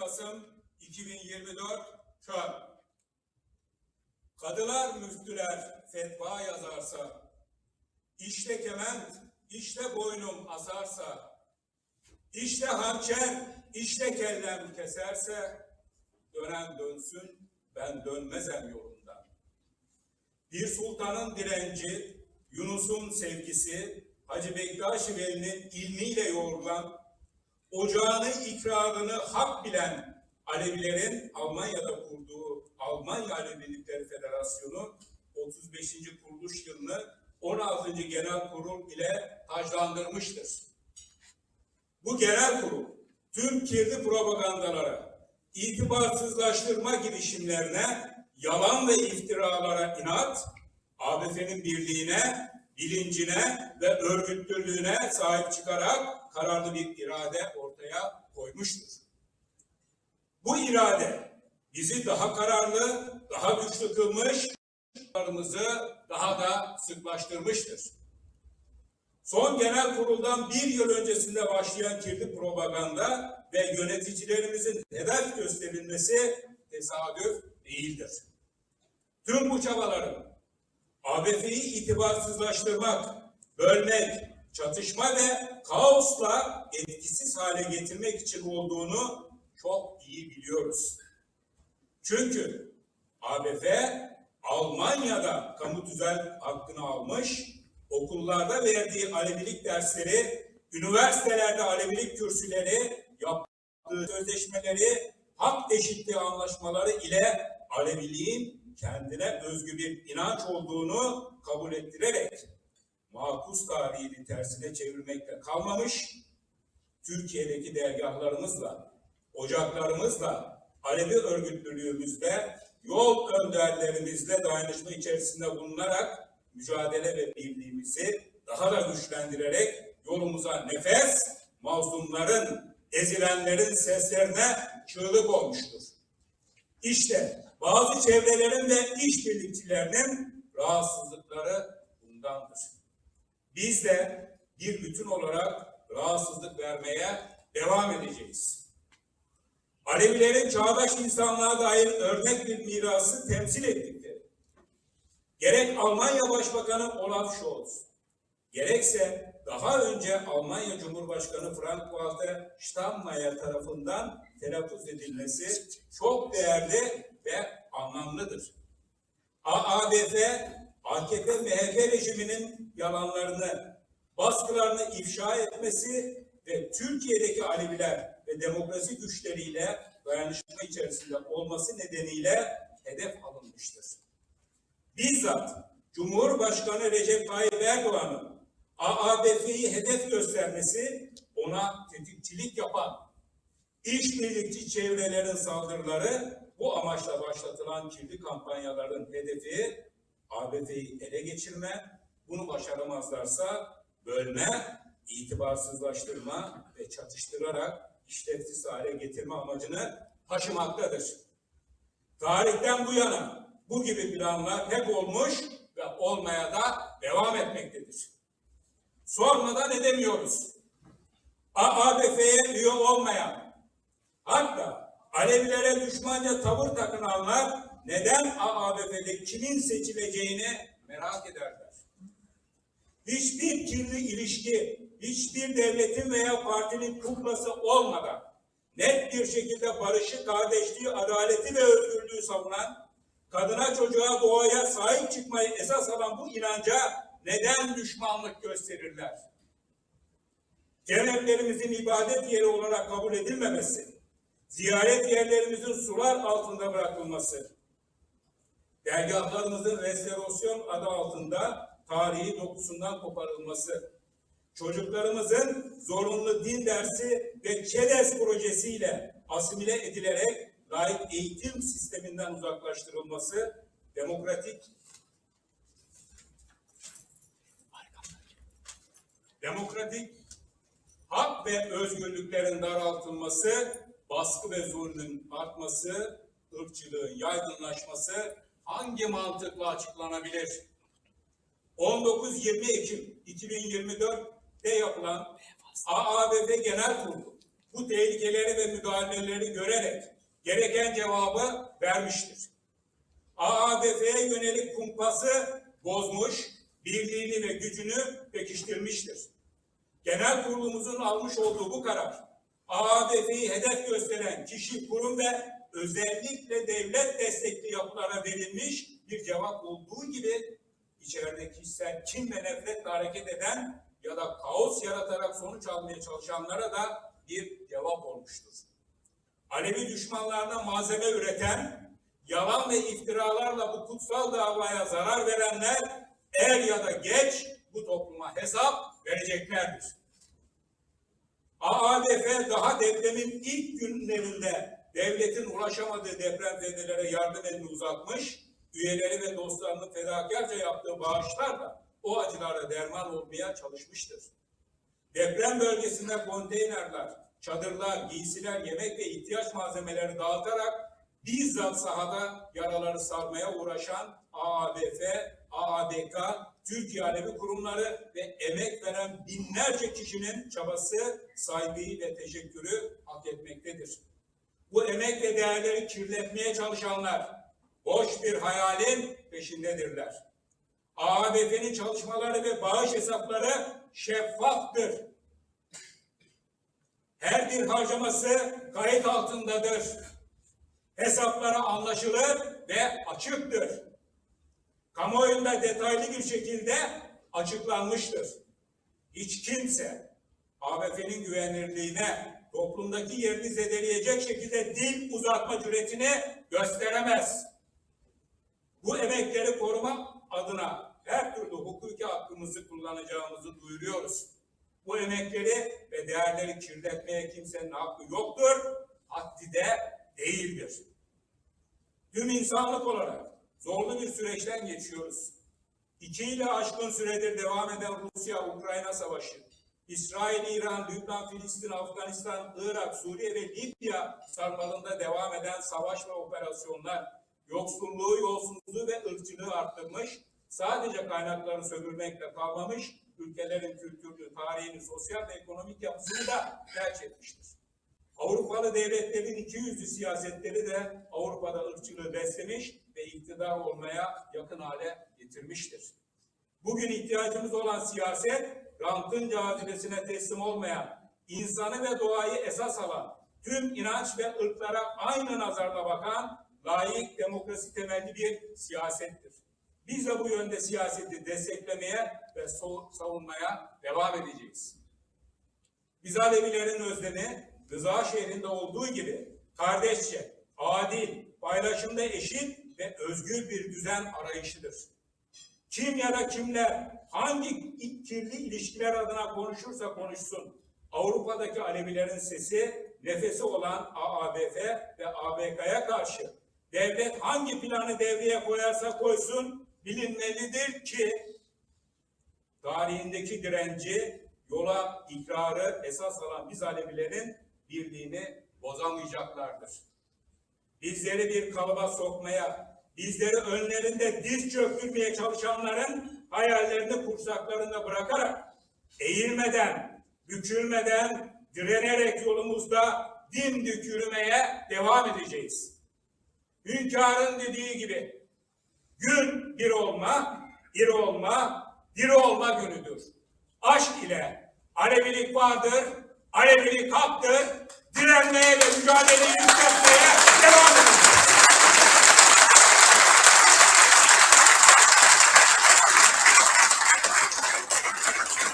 Kasım 2024 Çöl. Kadılar müftüler fetva yazarsa, işte kement, işte boynum asarsa, işte hançer, işte kellem keserse, dönen dönsün, ben dönmezem yolundan. Bir sultanın direnci, Yunus'un sevgisi, Hacı Bektaş Veli'nin ilmiyle yoğrulan, ocağını ikrarını hak bilen Alevilerin Almanya'da kurduğu Almanya Alevilikleri Federasyonu 35. kuruluş yılını 16. Genel Kurul ile taclandırmıştır. Bu genel kurul tüm kirli propagandalara, itibarsızlaştırma girişimlerine, yalan ve iftiralara inat, ABF'nin birliğine, bilincine ve örgütlülüğüne sahip çıkarak kararlı bir irade ortaya koymuştur. Bu irade bizi daha kararlı, daha güçlü kılmış, daha da sıklaştırmıştır. Son genel kuruldan bir yıl öncesinde başlayan kirli propaganda ve yöneticilerimizin hedef gösterilmesi tesadüf değildir. Tüm bu çabaların ABF'yi itibarsızlaştırmak, bölmek, çatışma ve kaosla etkisiz hale getirmek için olduğunu çok iyi biliyoruz. Çünkü ABF Almanya'da kamu tüzel hakkını almış, okullarda verdiği Alevilik dersleri, üniversitelerde Alevilik kürsüleri, yaptığı sözleşmeleri, hak eşitliği anlaşmaları ile Aleviliğin kendine özgü bir inanç olduğunu kabul ettirerek makus tarihini tersine çevirmekle kalmamış, Türkiye'deki dergahlarımızla, ocaklarımızla, Alevi örgütlülüğümüzle, yol önderlerimizle dayanışma içerisinde bulunarak mücadele ve birliğimizi daha da güçlendirerek yolumuza nefes, mazlumların, ezilenlerin seslerine çığlık olmuştur. İşte bazı çevrelerin ve işbirlikçilerinin rahatsızlıkları bundandır. Biz de bir bütün olarak rahatsızlık vermeye devam edeceğiz. Alevilerin çağdaş insanlığa dair örnek bir mirası temsil ettikleri, gerek Almanya Başbakanı Olaf Scholz, gerekse daha önce Almanya Cumhurbaşkanı Frank-Walter Steinmeier tarafından telaffuz edilmesi çok değerli ve anlamlıdır. AABF, AKP MHP rejiminin yalanlarını, baskılarını ifşa etmesi ve Türkiye'deki Aleviler ve demokrasi güçleriyle dayanışma içerisinde olması nedeniyle hedef alınmıştır. Bizzat Cumhurbaşkanı Recep Tayyip Erdoğan'ın AABF'yi hedef göstermesi ona tetikçilik yapan işbirlikçi çevrelerin saldırıları bu amaçla başlatılan kirli kampanyaların hedefi ABF'yi ele geçirme, bunu başaramazlarsa bölme, itibarsızlaştırma ve çatıştırarak işlevsiz hale getirme amacını taşımaktadır. Tarihten bu yana bu gibi planlar hep olmuş ve olmaya da devam etmektedir. Sormadan edemiyoruz. AABF'ye üye olmayan, hatta Alevilere düşmanca tavır takınanlar neden AABF'de kimin seçileceğini merak ederler. Hiçbir kirli ilişki, hiçbir devletin veya partinin kuklası olmadan net bir şekilde barışı, kardeşliği, adaleti ve özgürlüğü savunan, kadına, çocuğa, doğaya sahip çıkmayı esas alan bu inanca neden düşmanlık gösterirler? Cennetlerimizin ibadet yeri olarak kabul edilmemesi, ziyaret yerlerimizin sular altında bırakılması, dergahlarımızın restorasyon adı altında tarihi dokusundan koparılması, çocuklarımızın zorunlu din dersi ve ÇEDES projesiyle asimile edilerek layık eğitim sisteminden uzaklaştırılması, demokratik demokratik hak ve özgürlüklerin daraltılması, baskı ve zulmün artması, ırkçılığın yaygınlaşması hangi mantıkla açıklanabilir? 19-20 Ekim 2024'te yapılan AABP Genel Kurulu bu tehlikeleri ve müdahaleleri görerek gereken cevabı vermiştir. AABF'ye yönelik kumpası bozmuş, birliğini ve gücünü pekiştirmiştir. Genel kurulumuzun almış olduğu bu karar, AABF'yi hedef gösteren kişi, kurum ve özellikle devlet destekli yapılara verilmiş bir cevap olduğu gibi içeride kişisel kin ve nefretle hareket eden ya da kaos yaratarak sonuç almaya çalışanlara da bir cevap olmuştur. Alevi düşmanlarına malzeme üreten, yalan ve iftiralarla bu kutsal davaya zarar verenler er ya da geç bu topluma hesap vereceklerdir. AADF daha depremin ilk günlerinde devletin ulaşamadığı depremzedelere yardım elini uzatmış, üyeleri ve dostlarının fedakarca yaptığı bağışlarla o acılara derman olmaya çalışmıştır. Deprem bölgesinde konteynerler, çadırlar, giysiler, yemek ve ihtiyaç malzemeleri dağıtarak bizzat sahada yaraları sarmaya uğraşan AABF, AABK, Türkiye Alevi kurumları ve emek veren binlerce kişinin çabası, saygıyı ve teşekkürü hak etmektedir. Bu emek ve değerleri kirletmeye çalışanlar boş bir hayalin peşindedirler. AABF'nin çalışmaları ve bağış hesapları şeffaftır. Her bir harcaması kayıt altındadır. Hesapları anlaşılır ve açıktır. Kamuoyunda detaylı bir şekilde açıklanmıştır. Hiç kimse ABF'nin güvenirliğine, toplumdaki yerini zedeleyecek şekilde dil uzatma cüretini gösteremez. Bu emekleri koruma adına her türlü hukuki hakkımızı kullanacağımızı duyuruyoruz. Bu emekleri ve değerleri kirletmeye kimsenin hakkı yoktur, haddi de değildir. Tüm insanlık olarak zorlu bir süreçten geçiyoruz. İki ile aşkın süredir devam eden Rusya-Ukrayna savaşı, İsrail, İran, Lübnan, Filistin, Afganistan, Irak, Suriye ve Libya sarmalında devam eden savaş ve operasyonlar, yoksulluğu, yolsuzluğu ve ırkçılığı arttırmış, sadece kaynakları sömürmekle kalmamış, ülkelerin kültürlü, tarihini, sosyal ve ekonomik yapısını da felç etmiştir. Avrupalı devletlerin iki yüzlü siyasetleri de Avrupa'da ırkçılığı beslemiş ve iktidar olmaya yakın hale getirmiştir. Bugün ihtiyacımız olan siyaset, rantın cazibesine teslim olmayan, insanı ve doğayı esas alan, tüm inanç ve ırklara aynı nazarla bakan, layık, demokrasi temelli bir siyasettir. Biz de bu yönde siyaseti desteklemeye ve savunmaya devam edeceğiz. Biz Alevilerin özlemi, Rıza şehrinde olduğu gibi kardeşçe, adil, paylaşımda eşit ve özgür bir düzen arayışıdır. Kim ya da kimler hangi kirli ilişkiler adına konuşursa konuşsun, Avrupa'daki Alevilerin sesi, nefesi olan AABF ve ABK'ya karşı devlet hangi planı devreye koyarsa koysun bilinmelidir ki tarihindeki direnci, yola ikrarı esas alan biz Alevilerin birliğini bozamayacaklardır. Bizleri bir kalıba sokmaya, bizleri önlerinde diz çöktürmeye çalışanların hayallerini kursaklarında bırakarak eğilmeden, bükülmeden, direnerek yolumuzda dimdik yürümeye devam edeceğiz. Hünkârın dediği gibi gün bir olma, bir olma, bir olma günüdür. Aşk ile Alevilik vardır, Alevilik haktır, direnmeye ve mücadeleyi yükseltmeye